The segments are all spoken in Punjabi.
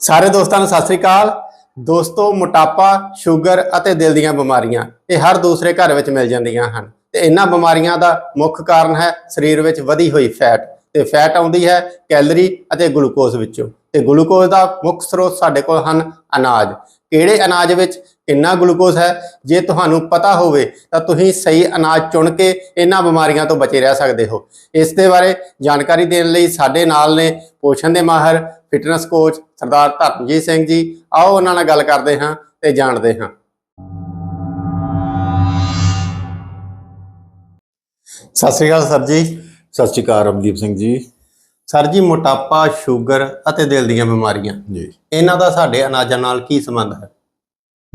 ਸਾਰੇ ਦੋਸਤਾਂ ਨੂੰ ਸਤਿ ਸ੍ਰੀ ਅਕਾਲ। ਦੋਸਤੋ, ਮੋਟਾਪਾ, ਸ਼ੂਗਰ ਅਤੇ ਦਿਲ ਦੀਆਂ ਬਿਮਾਰੀਆਂ, ਇਹ ਹਰ ਦੂਸਰੇ ਘਰ ਵਿੱਚ ਮਿਲ ਜਾਂਦੀਆਂ ਹਨ। ਤੇ ਇਹਨਾਂ ਬਿਮਾਰੀਆਂ ਦਾ ਮੁੱਖ ਕਾਰਨ ਹੈ ਸਰੀਰ ਵਿੱਚ ਵਧੀ ਹੋਈ ਫੈਟ। ਤੇ ਫੈਟ ਆਉਂਦੀ ਹੈ ਕੈਲਰੀ ਅਤੇ ਗਲੂਕੋਜ਼ ਵਿੱਚੋਂ। ਤੇ ਗਲੂਕੋਜ਼ ਦਾ ਮੁੱਖ ਸਰੋਤ ਸਾਡੇ ਕੋਲ ਹਨ ਅਨਾਜ। ਕਿਹੜੇ ਅਨਾਜ ਵਿੱਚ ਕਿੰਨਾ ਗਲੂਕੋਜ਼ ਹੈ ਜੇ ਤੁਹਾਨੂੰ ਪਤਾ ਹੋਵੇ ਤਾਂ ਤੁਸੀਂ ਸਹੀ ਅਨਾਜ ਚੁਣ ਕੇ ਇਹਨਾਂ ਬਿਮਾਰੀਆਂ ਤੋਂ ਬਚੇ ਰਹਿ ਸਕਦੇ ਹੋ। ਇਸ ਦੇ ਬਾਰੇ ਜਾਣਕਾਰੀ ਦੇਣ ਲਈ ਸਾਡੇ ਨਾਲ ਨੇ ਪੋਸ਼ਣ ਦੇ ਮਾਹਰ ਫਿਟਨੈਸ ਕੋਚ ਸਰਦਾਰ ਧਰਮਜੀਤ ਸਿੰਘ ਜੀ। ਆਓ ਉਹਨਾਂ ਨਾਲ ਗੱਲ ਕਰਦੇ ਹਾਂ ਤੇ ਜਾਣਦੇ ਹਾਂ। ਸਤਿ ਸ੍ਰੀ ਅਕਾਲ ਸਰ ਜੀ। ਸਤਿ ਸ਼੍ਰੀ ਅਕਾਲ ਰਮਦੀਪ ਸਿੰਘ ਜੀ। ਸਰ ਜੀ ਮੋਟਾਪਾ ਸ਼ੂਗਰ ਅਤੇ ਦਿਲ ਦੀਆਂ ਬਿਮਾਰੀਆਂ। ਜੀ। ਇਹਨਾਂ ਦਾ ਸਾਡੇ ਅਨਾਜਾਂ ਨਾਲ ਕੀ ਸੰਬੰਧ ਹੈ?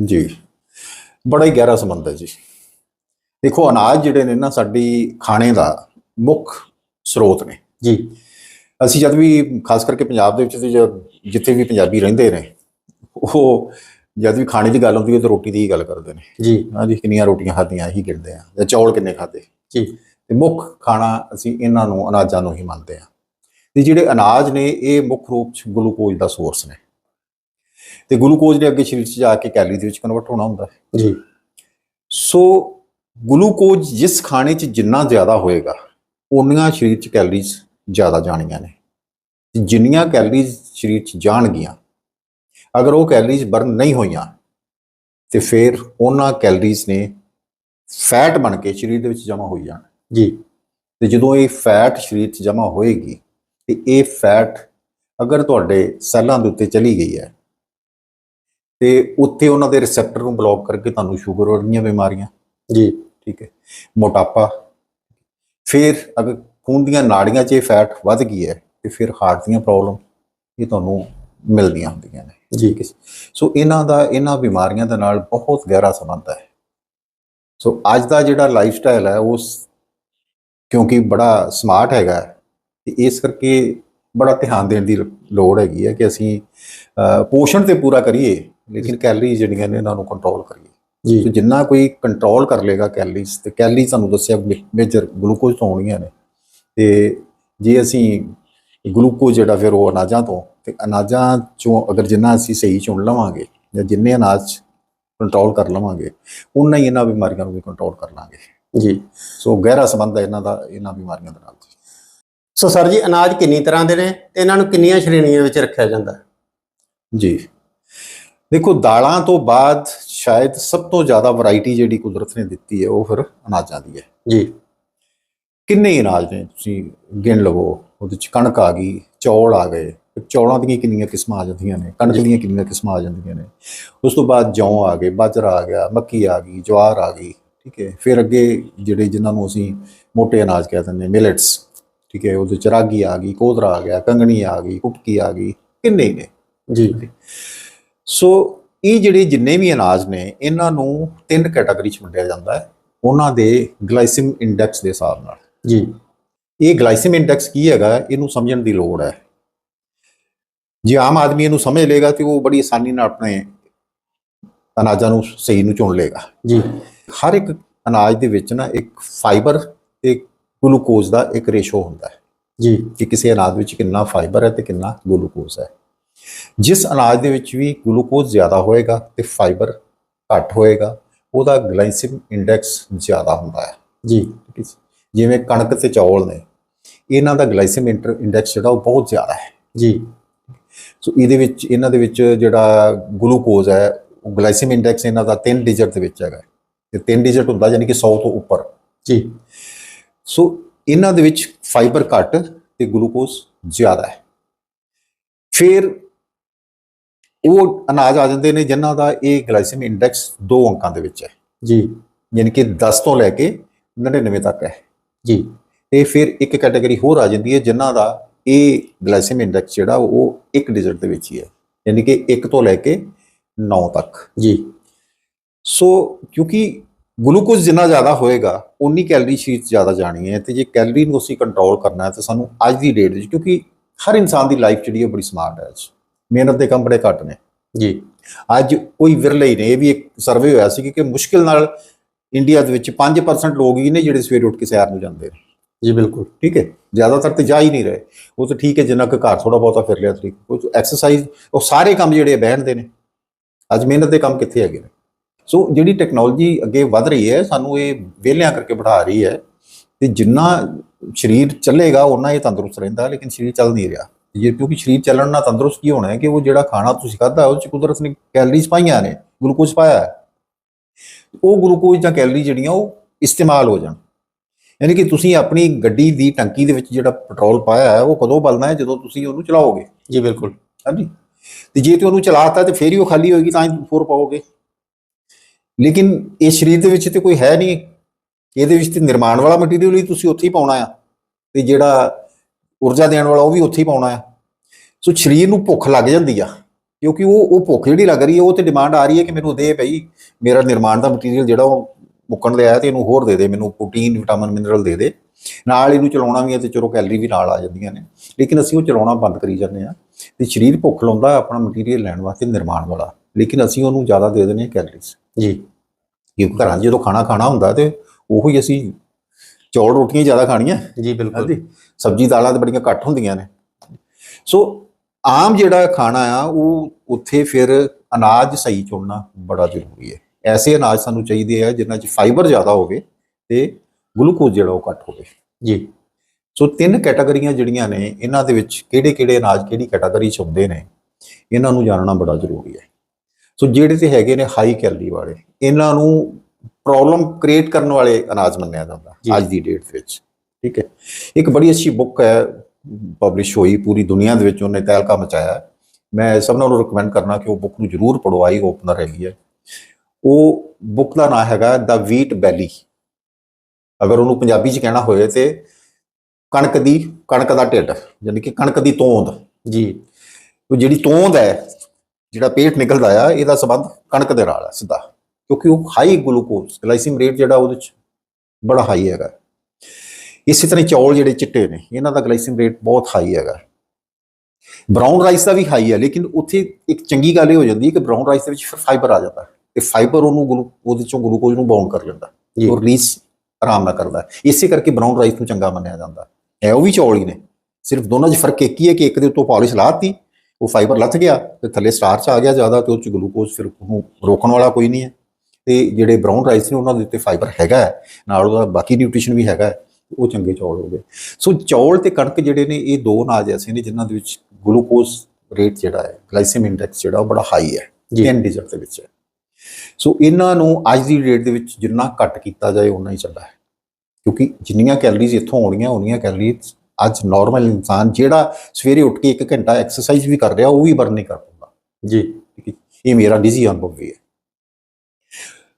ਜੀ। ਬੜਾ ਹੀ ਗਹਿਰਾ ਸੰਬੰਧ ਹੈ ਜੀ। ਦੇਖੋ ਅਨਾਜ ਜਿਹੜੇ ਨੇ ਨਾ ਸਾਡੀ ਖਾਣੇ ਦਾ ਮੁੱਖ ਸਰੋਤ ਨੇ। ਜੀ। ਅਸੀਂ ਜਦ ਵੀ ਖਾਸ ਕਰਕੇ ਪੰਜਾਬ ਦੇ ਵਿੱਚ ਜਿੱਥੇ ਵੀ ਪੰਜਾਬੀ ਰਹਿੰਦੇ ਨੇ ਉਹ ਜਦ ਵੀ ਖਾਣੇ ਦੀ ਗੱਲ ਹੁੰਦੀ ਹੈ ਤਾਂ ਰੋਟੀ ਦੀ ਹੀ ਗੱਲ ਕਰਦੇ ਨੇ। ਜੀ। ਹਾਂ ਜੀ ਕਿੰਨੀਆਂ ਰੋਟੀਆਂ ਖਾਧੀਆਂ ਇਹੀ ਗਿਣਦੇ ਆ। ਜਾਂ ਚੌਲ ਕਿੰਨੇ ਖਾਦੇ ਜੀ। ਤੇ ਮੁੱਖ ਖਾਣਾ ਅਸੀਂ ਇਹਨਾਂ ਨੂੰ ਅਨਾਜਾਂ ਨੂੰ ਹੀ ਮੰਨਦੇ ਆ ਤੇ ਜਿਹੜੇ ਅਨਾਜ ਨੇ ਇਹ ਮੁੱਖ ਰੂਪ ਚ ਗਲੂਕੋਜ਼ ਦਾ ਸੋਰਸ ਨੇ। ਤੇ ਗਲੂਕੋਜ਼ ਨੇ ਅੱਗੇ ਸਰੀਰ ਚ ਜਾ ਕੇ ਕੈਲਰੀ ਦੇ ਵਿੱਚ ਕਨਵਰਟ ਹੋਣਾ ਹੁੰਦਾ ਹੈ। ਜੀ। ਸੋ ਗਲੂਕੋਜ਼ ਜਿਸ ਖਾਣੇ 'ਚ ਜਿੰਨਾ ਜ਼ਿਆਦਾ ਹੋਏਗਾ ਉਨੀਆਂ ਸਰੀਰ 'ਚ ਕੈਲਰੀਜ਼ ਜ਼ਿਆਦਾ ਜਾਣੀਆਂ ਨੇ। ਤੇ ਜਿੰਨੀਆਂ ਕੈਲਰੀਜ਼ ਸਰੀਰ 'ਚ ਜਾਣਗੀਆਂ ਅਗਰ ਉਹ ਕੈਲਰੀਜ਼ ਬਰਨ ਨਹੀਂ ਹੋਈਆਂ ਤੇ ਫਿਰ ਉਹਨਾਂ ਕੈਲਰੀਜ਼ ਨੇ ਫੈਟ ਬਣ ਕੇ ਸਰੀਰ ਦੇ ਵਿੱਚ ਜਮ੍ਹਾਂ ਹੋਈ ਜਾਣ। ਜੀ। ਤੇ ਜਦੋਂ ਇਹ ਫੈਟ ਸਰੀਰ 'ਚ ਜਮ੍ਹਾਂ ਹੋਏਗੀ ਤੇ ਇਹ ਫੈਟ ਅਗਰ ਤੁਹਾਡੇ ਸੈੱਲਾਂ ਦੇ ਉੱਤੇ ਚਲੀ ਗਈ ਹੈ ਤੇ ਉੱਥੇ ਉਹਨਾਂ ਦੇ ਰਿਸੈਪਟਰ ਨੂੰ ਬਲੌਕ ਕਰਕੇ ਤੁਹਾਨੂੰ ਸ਼ੂਗਰ ਵਰਗੀਆਂ ਬਿਮਾਰੀਆਂ। ਜੀ। ਠੀਕ ਹੈ। ਮੋਟਾਪਾ। ਫਿਰ ਅਗਰ ਖੂਨ ਦੀਆਂ ਨਾੜੀਆਂ 'ਚ ਇਹ ਫੈਟ ਵੱਧ ਗਈ ਹੈ ਤੇ ਫਿਰ ਹਾਰਟ ਦੀਆਂ ਪ੍ਰੋਬਲਮ ਇਹ ਤੁਹਾਨੂੰ ਮਿਲਦੀਆਂ ਹੁੰਦੀਆਂ ਨੇ। ਜੀ। ਸੋ ਇਹਨਾਂ ਦਾ ਇਹਨਾਂ ਬਿਮਾਰੀਆਂ ਦੇ ਨਾਲ ਬਹੁਤ ਗਹਿਰਾ ਸੰਬੰਧ ਹੈ। ਸੋ ਅੱਜ ਦਾ ਜਿਹੜਾ ਲਾਈਫ ਸਟਾਈਲ ਹੈ ਉਸ ਕਿਉਂਕਿ ਬੜਾ ਸਮਾਰਟ ਹੈਗਾ ਹੈ, ਤੇ ਇਸ ਕਰਕੇ ਬੜਾ ਧਿਆਨ ਦੇਣ ਦੀ ਲੋੜ ਹੈਗੀ ਹੈ ਕਿ ਅਸੀਂ ਪੋਸ਼ਣ ਤੇ ਪੂਰਾ ਕਰੀਏ ਲੇਕਿਨ ਕੈਲਰੀ ਜਿਹੜੀਆਂ ਨੇ ਇਹਨਾਂ ਨੂੰ ਕੰਟਰੋਲ ਕਰੀਏ। ਜੀ। ਤੇ ਜਿੰਨਾ ਕੋਈ ਕੰਟਰੋਲ ਕਰ ਲੇਗਾ ਕੈਲਰੀਜ਼ ਤੇ ਕੈਲਰੀ ਤੁਹਾਨੂੰ ਦੱਸਿਆ ਮੇਜਰ ਗਲੂਕੋਜ਼ ਤੋਂ ਆਉਣੀਆਂ ਨੇ। ਤੇ ਜੇ ਅਸੀਂ ਗਲੂਕੋਜ਼ ਜਿਹੜਾ ਫਿਰ ਉਹ ਅਨਾਜਾਂ ਤੋਂ ਤੇ ਅਨਾਜਾਂ ਚੋਂ ਅਗਰ ਜਿੰਨਾ ਅਸੀਂ ਸਹੀ ਚੁਣ ਲਵਾਂਗੇ ਜਾਂ ਜਿੰਨੇ ਅਨਾਜ ਕੰਟਰੋਲ ਕਰ ਲਵਾਂਗੇ ਉਨਾ ਹੀ ਇਹਨਾਂ ਬਿਮਾਰੀਆਂ ਨੂੰ ਵੀ ਕੰਟਰੋਲ ਕਰ ਲਾਂਗੇ। ਜੀ। ਸੋ ਗਹਿਰਾ ਸੰਬੰਧ ਹੈ ਇਹਨਾਂ ਦਾ ਇਹਨਾਂ ਬਿਮਾਰੀਆਂ ਦੇ ਨਾਲ। ਸੋ ਸਰ ਜੀ ਅਨਾਜ ਕਿੰਨੀ ਤਰ੍ਹਾਂ ਦੇ ਨੇ ਤੇ ਇਹਨਾਂ ਨੂੰ ਕਿੰਨੀਆਂ ਸ਼੍ਰੇਣੀਆਂ ਵਿੱਚ ਰੱਖਿਆ ਜਾਂਦਾ? ਜੀ। ਦੇਖੋ ਦਾਲਾਂ ਤੋਂ ਬਾਅਦ ਸ਼ਾਇਦ ਸਭ ਤੋਂ ਜ਼ਿਆਦਾ ਵੈਰਾਈਟੀ ਜਿਹੜੀ ਕੁਦਰਤ ਨੇ ਦਿੱਤੀ ਹੈ ਉਹ ਫਿਰ ਅਨਾਜਾਂ ਦੀ ਹੈ। ਜੀ। ਕਿੰਨੇ ਅਨਾਜ ਨੇ? ਤੁਸੀਂ ਗਿਣ ਲਵੋ ਉਹਦੇ ਚ ਕਣਕ ਆ ਗਈ ਚੌਲ ਆ ਗਏ। ਚੌਲਾਂ ਦੀਆਂ ਕਿੰਨੀਆਂ ਕਿਸਮਾਂ ਆ ਜਾਂਦੀਆਂ ਨੇ ਕਣਕ ਦੀਆਂ ਕਿੰਨੀਆਂ ਕਿਸਮਾਂ ਆ ਜਾਂਦੀਆਂ ਨੇ। ਉਸ ਤੋਂ ਬਾਅਦ ਜੌਂ ਆ ਗਏ ਬਾਜਰਾ ਆ ਗਿਆ ਮੱਕੀ ਆ ਗਈ ਜਵਾਰ ਆ ਗਈ ਠੀਕ ਹੈ। ਫਿਰ ਅੱਗੇ ਜਿਹੜੇ ਜਿਨ੍ਹਾਂ ਨੂੰ ਅਸੀਂ ਮੋٹے ਅਨਾਜ ਕਹਿ ਦਿੰਦੇ ਮਿਲਟਸ। ਠੀਕ ਹੈ ਉਹਦੇ ਚ ਰਾਗੀ ਆ ਗਈ ਕੋਦਰਾ ਆ ਗਿਆ ਕੰਗਣੀ ਆ ਗਈ ਕੁਟਕੀ ਆ ਗਈ ਕਿੰਨੇ ਨੇ। ਜੀ। ਸੋ ਇਹ ਜਿਹੜੇ ਜਿੰਨੇ ਵੀ ਅਨਾਜ ਨੇ ਇਹਨਾਂ ਨੂੰ ਤਿੰਨ ਕੈਟਾਗਰੀ ਚ ਵੰਡਿਆ ਜਾਂਦਾ ਹੈ ਉਹਨਾਂ ਦੇ ਗਲਾਈਸਿਮ ਇੰਡੈਕਸ ਦੇ ਹਿਸਾਬ ਨਾਲ। ਜੀ। ਇਹ ਗਲਾਈਸਿਮ ਇੰਡੈਕਸ ਕੀ ਹੈਗਾ ਇਹਨੂੰ ਸਮਝਣ ਦੀ ਲੋੜ ਹੈ। ਜੇ ਆਮ ਆਦਮੀ ਇਹਨੂੰ ਸਮਝ ਲੇਗਾ ਤੇ ਉਹ ਬੜੀ ਆਸਾਨੀ ਨਾਲ ਆਪਣੇ ਅਨਾਜਾਂ ਨੂੰ ਸਹੀ ਨੂੰ ਚੁਣ ਲੇਗਾ ਜੀ। ਹਰ ਇੱਕ ਅਨਾਜ ਦੇ ਵਿੱਚ ਨਾ ਇੱਕ ਫਾਈਬਰ ਤੇ ਗਲੂਕੋਜ਼ ਦਾ ਇੱਕ ਰੇਸ਼ੋ ਹੁੰਦਾ ਹੈ। ਜੀ। ਕਿ ਕਿਸੇ ਅਨਾਜ ਵਿੱਚ ਕਿੰਨਾ ਫਾਈਬਰ ਹੈ ਤੇ ਕਿੰਨਾ ਗਲੂਕੋਜ਼ ਹੈ। ਜਿਸ ਅਨਾਜ ਦੇ ਵਿੱਚ ਵੀ ਗਲੂਕੋਜ਼ ਜ਼ਿਆਦਾ ਹੋਏਗਾ ਤੇ ਫਾਈਬਰ ਘੱਟ ਹੋਏਗਾ ਉਹਦਾ ਗਲਾਈਸਿਮ ਇੰਡੈਕਸ ਜ਼ਿਆਦਾ ਹੁੰਦਾ ਹੈ। ਜੀ। ਜਿਵੇਂ ਕਣਕ ਤੇ ਚੌਲ ਨੇ ਇਹਨਾਂ ਦਾ ਗਲਾਈਸਿਮ ਇੰਡੈਕਸ ਜਿਹੜਾ ਉਹ ਬਹੁਤ ਜ਼ਿਆਦਾ ਹੈ। ਜੀ। ਸੋ ਇਹਦੇ ਵਿੱਚ ਇਹਨਾਂ ਦੇ ਵਿੱਚ ਜਿਹੜਾ ਗਲੂਕੋਜ਼ ਹੈ ਉਹ ਗਲਾਈਸਿਮ ਇੰਡੈਕਸ ਇਹਨਾਂ ਦਾ 3 ਡਿਜਿਟ ਦੇ ਵਿੱਚ ਹੈਗਾ ਤੇ 3 ਡਿਜਿਟ ਹੁੰਦਾ ਯਾਨੀ ਕਿ 100 ਤੋਂ ਉੱਪਰ। ਜੀ। ਸੋ ਇਹਨਾਂ ਦੇ ਵਿੱਚ ਫਾਈਬਰ ਘੱਟ ਤੇ ਗਲੂਕੋਜ਼ ਜ਼ਿਆਦਾ ਹੈ। ਫਿਰ ਉਹ ਅਨਾਜ ਆ ਜਾਂਦੇ ਨੇ ਜਿਨ੍ਹਾਂ ਦਾ ਇਹ ਗਲਾਈਸਿਮ ਇੰਡੈਕਸ 2 ਅੰਕਾਂ ਦੇ ਵਿੱਚ ਹੈ। ਜੀ। ਯਾਨੀ ਕਿ 10 ਤੋਂ ਲੈ ਕੇ 99 ਤੱਕ ਹੈ। ਜੀ। ਤੇ ਫਿਰ ਇੱਕ ਕੈਟਾਗਰੀ ਹੋਰ ਆ ਜਾਂਦੀ ਹੈ ਜਿਨ੍ਹਾਂ ਦਾ ਇਹ ਗਲਾਈਸੇਮ ਇੰਡੈਕਸ ਜਿਹੜਾ ਉਹ ਇੱਕ ਡਿਜਿਟ ਦੇ ਵਿੱਚ ਹੀ ਹੈ। ਯਾਨੀ ਕਿ 1 ਤੋਂ ਲੈ ਕੇ 9 ਤੱਕ। ਜੀ। ਸੋ ਕਿਉਂਕਿ ਗਲੂਕੋਜ਼ ਜਿੰਨਾ ਜ਼ਿਆਦਾ ਹੋਏਗਾ ਉਨੀ ਕੈਲਰੀ ਸ਼ੀਟ ਜ਼ਿਆਦਾ ਜਾਣੀ ਹੈ ਤੇ ਜੇ ਕੈਲਰੀ ਨੂੰ ਅਸੀਂ ਕੰਟਰੋਲ ਕਰਨਾ ਹੈ ਤਾਂ ਸਾਨੂੰ ਅੱਜ ਦੀ ਡੇਟ ਵਿੱਚ ਕਿਉਂਕਿ ਹਰ ਇਨਸਾਨ ਦੀ ਲਾਈਫ ਜਿਹੜੀ ਹੈ ਬੜੀ ਸਮਾਰਟ ਹੈ ਅੱਜ। ਮਿਹਨਤ ਦੇ ਕੰਮ ਬੜੇ ਘੱਟ ਨੇ। ਜੀ। ਅੱਜ ਕੋਈ ਵਿਰਲੇ ਹੀ ਨੇ ਇਹ ਵੀ ਇੱਕ ਸਰਵੇ ਹੋਇਆ ਸੀ ਕਿ ਮੁਸ਼ਕਿਲ ਨਾਲ ਇੰਡੀਆ ਦੇ ਵਿੱਚ 5% ਲੋਕ ਹੀ ਨੇ ਜਿਹੜੇ ਸਵੇਰੇ ਉੱਠ ਕੇ ਸੈਰ ਨੂੰ ਜਾਂਦੇ ਨੇ। ਜੀ ਬਿਲਕੁਲ। ਠੀਕ ਹੈ? ਜ਼ਿਆਦਾਤਰ ਤੇ ਜਾ ਹੀ ਨਹੀਂ ਰਹੇ। ਉਹ ਤਾਂ ਠੀਕ ਹੈ ਜਿੰਨਾ ਕੁ ਘਰ ਥੋੜਾ ਬਹੁਤਾ ਫਿਰ ਲਿਆ ਤਰੀਕ। ਉਹ ਐਕਸਰਸਾਈਜ਼ ਉਹ ਸਾਰੇ ਕੰਮ ਜਿਹੜੇ ਬਹਿਣ ਦੇ ਨੇ। ਅੱਜ ਮਿਹਨਤ ਦੇ ਕੰਮ ਕਿੱਥੇ ਹੈਗੇ ਨੇ? ਸੋ ਜਿਹੜੀ ਟੈਕਨੋਲੋਜੀ ਅੱਗੇ ਵਧ ਰਹੀ ਹੈ ਸਾਨੂੰ ਇਹ ਵਿਹਲਿਆਂ ਕਰਕੇ ਬਿਠਾ ਰਹੀ ਹੈ ਤੇ ਜਿੰਨਾ ਸਰੀਰ ਚੱਲੇਗਾ ਉਹਨਾਂ ਇਹ ਤੰਦਰੁਸਤ ਰਹਿੰਦਾ ਲੇਕਿਨ ਸਰੀਰ ਚੱਲ ਨਹੀਂ ਰਿਹਾ। ਜੇ ਕਿਉਂਕਿ ਸਰੀਰ ਚੱਲਣ ਨਾਲ ਤੰਦਰੁਸਤ ਕੀ ਹੋਣਾ ਹੈ ਕਿ ਉਹ ਜਿਹੜਾ ਖਾਣਾ ਤੁਸੀਂ ਖਾਧਾ ਉਹ ਚ ਕੁਦਰਤ ਨੇ ਕੈਲਰੀਜ਼ ਪਾਈਆਂ ਨੇ ਗਲੂਕੋਜ਼ ਪਾਇਆ ਹੈ। ਉਹ ਗਲੂਕੋਜ਼ ਜਾਂ ਕੈਲਰੀ ਜਿਹੜੀਆਂ ਉਹ ਇਸਤੇਮਾਲ ਹੋ ਜਾਣ। ਯਾਨੀ ਕਿ ਤੁਸੀਂ ਆਪਣੀ ਗੱਡੀ ਦੀ ਟੰਕੀ ਦੇ ਵਿੱਚ ਜਿਹੜਾ ਪੈਟਰੋਲ ਪਾਇਆ ਹੈ ਉਹ ਕਦੋਂ ਬਲਣਾ ਹੈ? ਜਦੋਂ ਤੁਸੀਂ ਉਹਨੂੰ ਚਲਾਓਗੇ। ਜੀ ਬਿਲਕੁਲ। ਹਾਂਜੀ। ਤੇ ਜੇ ਤੇ ਉਹਨੂੰ ਚਲਾਤਾ ਤੇ ਫੇਰ ਹੀ ਉਹ ਖਾਲੀ ਹੋਏਗੀ ਤਾਂ ਹੀ ਹੋਰ ਪਾਓਗੇ। ਲੇਕਿਨ ਇਹ ਸਰੀਰ ਦੇ ਵਿੱਚ ਤੇ ਕੋਈ ਹੈ ਨਹੀਂ। ਇਹਦੇ ਵਿੱਚ ਤੇ ਨਿਰਮਾਣ ਵਾਲਾ ਮਟੀਰੀਅਲ ਹੀ ਤੁਸੀਂ ਉੱਥੇ ਹੀ ਪਾਉਣਾ ਆ ਤੇ ਜਿਹੜਾ ਊਰਜਾ ਦੇਣ ਵਾਲਾ ਉਹ ਵੀ ਉੱਥੇ ਹੀ ਪਾਉਣਾ ਆ। ਸੋ ਸਰੀਰ ਨੂੰ ਭੁੱਖ ਲੱਗ ਜਾਂਦੀ ਆ, ਕਿਉਂਕਿ ਉਹ ਉਹ ਭੁੱਖ ਜਿਹੜੀ ਲੱਗ ਰਹੀ ਹੈ ਉਹ ਤੇ ਡਿਮਾਂਡ ਆ ਰਹੀ ਹੈ ਕਿ ਮੈਨੂੰ ਦੇ ਭਈ ਮੇਰਾ ਨਿਰਮਾਣ ਦਾ ਮਟੀਰੀਅਲ ਜਿਹੜਾ ਉਹ ਮੁੱਕਣ ਲਿਆ ਤੇ ਇਹਨੂੰ ਹੋਰ ਦੇ ਦੇ, ਮੈਨੂੰ ਪ੍ਰੋਟੀਨ ਵਿਟਾਮਿਨ ਮਿਨਰਲ ਦੇ ਦੇ। ਨਾਲ ਇਹਨੂੰ ਚਲਾਉਣਾ ਵੀ ਹੈ ਤੇ ਚਲੋ ਕੈਲਰੀ ਵੀ ਨਾਲ ਆ ਜਾਂਦੀਆਂ ਨੇ। ਲੇਕਿਨ ਅਸੀਂ ਉਹ ਚਲਾਉਣਾ ਬੰਦ ਕਰੀ ਜਾਂਦੇ ਆ ਤੇ ਸਰੀਰ ਭੁੱਖ ਲਾਉਂਦਾ ਆਪਣਾ ਮਟੀਰੀਅਲ ਲੈਣ ਵਾਸਤੇ ਨਿਰਮਾਣ ਵਾਲਾ, ਲੇਕਿਨ ਅਸੀਂ ਉਹਨੂੰ ਜ਼ਿਆਦਾ ਦੇ ਦਿੰਦੇ ਹਾਂ ਕੈਲਰੀਜ਼ ਜੀ। ਕਿਉਂਕਿ ਘਰਾਂ 'ਚ ਜਦੋਂ ਖਾਣਾ ਖਾਣਾ ਹੁੰਦਾ ਤੇ ਉਹੋ ਹੀ ਅਸੀਂ ਚੌਲ ਰੋਟੀਆਂ ਜ਼ਿਆਦਾ ਖਾਣੀਆਂ। ਜੀ ਬਿਲਕੁਲ। ਹਾਂਜੀ। ਸਬਜ਼ੀ ਦਾਲਾਂ ਤੇ ਬੜੀਆਂ ਘੱਟ ਹੁੰਦੀਆਂ ਨੇ। ਸੋ ਆਮ ਜਿਹੜਾ ਖਾਣਾ ਆ ਉਹ ਉੱਥੇ ਫਿਰ ਅਨਾਜ ਸਹੀ ਚੁਣਨਾ ਬੜਾ ਜ਼ਰੂਰੀ ਹੈ। ਐਸੇ ਅਨਾਜ ਸਾਨੂੰ ਚਾਹੀਦੇ ਆ ਜਿਨ੍ਹਾਂ 'ਚ ਫਾਈਬਰ ਜ਼ਿਆਦਾ ਹੋਵੇ ਤੇ ਗਲੂਕੋਜ਼ ਜਿਹੜਾ ਉਹ ਘੱਟ ਹੋਵੇ। ਜੀ। ਸੋ ਤਿੰਨ ਕੈਟਾਗਰੀਆਂ ਜਿਹੜੀਆਂ ਨੇ ਇਹਨਾਂ ਦੇ ਵਿੱਚ ਕਿਹੜੇ ਕਿਹੜੇ ਅਨਾਜ ਕਿਹੜੀ ਕੈਟਾਗਰੀ 'ਚ ਹੁੰਦੇ ਨੇ ਇਹਨਾਂ ਨੂੰ ਜਾਣਨਾ ਬੜਾ ਜ਼ਰੂਰੀ ਹੈ। ਸੋ ਜਿਹੜੇ ਤੇ ਹੈਗੇ ਨੇ ਹਾਈ ਕੈਲਰੀ ਵਾਲੇ ਇਹਨਾਂ ਨੂੰ ਪ੍ਰੋਬਲਮ ਕ੍ਰੀਏਟ ਕਰਨ ਵਾਲੇ ਅਨਾਜ ਮੰਨਿਆ ਜਾਂਦਾ। ਅੱਜ ਦੀ ਡੇਟ ਵਿੱਚ ਠੀਕ ਹੈ। ਇੱਕ ਬੜੀ ਅੱਛੀ ਬੁੱਕ ਹੈ ਪਬਲਿਸ਼ ਹੋਈ ਪੂਰੀ ਦੁਨੀਆ ਦੇ ਵਿੱਚ ਉਹਨੇ ਤਹਿਲਕਾ ਮਚਾਇਆ। ਮੈਂ ਸਭ ਨੂੰ ਰეკਮੈਂਡ ਕਰਨਾ ਕਿ ਉਹ ਬੁੱਕ ਨੂੰ ਜ਼ਰੂਰ ਪੜੋ ਆਈ ਓਪਨਰ ਹੈਗੀ ਹੈ। ਉਹ ਬੁੱਕ ਦਾ ਨਾਮ ਹੈਗਾ ਦਾ ਵੀਟ ਬੈਲੀ ਅਗਰ ਉਹਨੂੰ ਪੰਜਾਬੀ 'ਚ ਕਹਿਣਾ ਹੋਵੇ ਤੇ ਕਣਕ ਦੀ ਕਣਕ ਦਾ ਢਿੱਡ ਯਾਨੀ ਕਿ ਕਣਕ ਦੀ ਤੋਂਦ। ਜੀ। ਉਹ ਜਿਹੜੀ ਤੋਂਦ ਹੈ ਜਿਹੜਾ ਪੇਟ ਨਿਕਲਦਾ ਆ ਇਹਦਾ ਸਬੰਧ ਕਣਕ ਦੇ ਨਾਲ ਹੈ ਸਿੱਧਾ। ਕਿਉਂਕਿ ਉਹ ਹਾਈ ਗਲੂਕੋਜ਼ ਗਲਾਈਸਿਮ ਰੇਟ ਜਿਹੜਾ ਉਹਦੇ ਚ ਬੜਾ ਹਾਈ ਹੈਗਾ। ਇਸੇ ਤਰ੍ਹਾਂ ਚੌਲ ਜਿਹੜੇ ਚਿੱਟੇ ਨੇ ਇਹਨਾਂ ਦਾ ਗਲਾਈਸਿਮ ਰੇਟ ਬਹੁਤ ਹਾਈ ਹੈਗਾ। ਬ੍ਰਾਊਨ ਰਾਈਸ ਦਾ ਵੀ ਹਾਈ ਹੈ ਲੇਕਿਨ ਉੱਥੇ ਇੱਕ ਚੰਗੀ ਗੱਲ ਇਹ ਹੋ ਜਾਂਦੀ ਹੈ ਕਿ ਬ੍ਰਾਊਨ ਰਾਈਸ ਦੇ ਵਿੱਚ ਫਿਰ ਫਾਈਬਰ ਆ ਜਾਂਦਾ। ਹੈ ਤੇ ਫਾਈਬਰ ਉਹਨੂੰ ਗਲੂ ਉਹਦੇ ਚੋਂ ਗਲੂਕੋਜ਼ ਨੂੰ ਬਾਉਂਡ ਕਰ ਲੈਂਦਾ ਜੀ। ਉਹ ਰਿਲੀਜ਼ ਆਰਾਮ ਨਾਲ ਕਰਦਾ। ਇਸੇ ਕਰਕੇ ਬ੍ਰਾਊਨ ਰਾਈਸ ਨੂੰ ਚੰਗਾ ਮੰਨਿਆ ਜਾਂਦਾ। ਹੈ ਉਹ ਵੀ ਚੌਲ ਹੀ ਨੇ। ਸਿਰਫ ਦੋਨਾਂ 'ਚ ਫ਼ਰਕ ਇੱਕ ਹੀ ਹੈ ਕਿ ਇੱਕ ਦੇ ਉੱਤੋਂ ਪਾਲਿਸ਼ ਲਾਤੀ ਉਹ ਫਾਈਬਰ ਲੱਥ ਗਿਆ ਤੇ ਥੱਲੇ ਸਟਾਰਚ ਆ ਗਿਆ ਜ਼ਿਆਦਾ ਤੇ ਉਹ 'ਚ ਗਲੂਕੋਜ਼ ਫਿਰ ਉਹਨੂੰ ਰੋਕਣ ਵਾਲਾ ਕੋਈ ਨਹੀਂ ਹੈ। ਤੇ ਜਿਹੜੇ ਬ੍ਰਾਊਨ ਰਾਈਸ ਨੇ ਉਹਨਾਂ ਦੇ ਉੱਤੇ ਫਾਈਬਰ ਹੈਗਾ ਨਾਲ ਉਹਦਾ ਬਾਕੀ ਨਿਊਟ੍ਰੀਸ਼ਨ ਵੀ ਹੈਗਾ ਉਹ ਚੰਗੇ ਚੌਲ ਹੋ ਗਏ। ਸੋ ਚੌਲ ਤੇ ਕਣਕ ਜਿਹੜੇ ਨੇ ਇਹ ਦੋ ਅਨਾਜ ਐਸੇ ਨੇ ਜਿਨ੍ਹਾਂ ਦੇ ਵਿੱਚ ਗਲੂਕੋਜ਼ ਰੇਟ ਜਿਹੜਾ ਹੈ ਗਲਾਈਸੈਮ ਇੰਡੈਕਸ ਜਿਹੜਾ ਉਹ ਬੜਾ ਹਾਈ ਹੈ ਜੀ। 10 ਡਿਜਿਟ ਦੇ ਵਿੱਚ ਹੈ। ਸੋ ਇਹਨਾਂ ਨੂੰ ਅੱਜ ਦੀ ਡੇਟ ਦੇ ਵਿੱਚ ਜਿੰਨਾ ਘੱਟ ਕੀਤਾ ਜਾਏ ਉਨਾ ਹੀ ਚੰਗਾ ਹੈ। ਕਿਉਂਕਿ ਜਿੰਨੀਆਂ ਕੈਲਰੀਜ਼ ਇੱਥੋਂ ਆਉਣੀਆਂ ਉਨੀਆਂ ਕੈਲਰੀਜ਼ ਅੱਜ ਨਾਰਮਲ ਇਨਸਾਨ ਜਿਹੜਾ ਸਵੇਰੇ ਉੱਠ ਕੇ 1 ਘੰਟਾ ਐਕਸਰਸਾਈਜ਼ ਵੀ ਕਰ ਰਿਹਾ ਉਹ ਵੀ ਬਰਨ ਨਹੀਂ ਕਰ ਪਾਉਂਦਾ। ਜੀ। ਠੀਕ ਹੈ ਇਹ ਮੇਰਾ ਨਿੱਜੀ ਅਨੁਭਵ ਵੀ ਹੈ।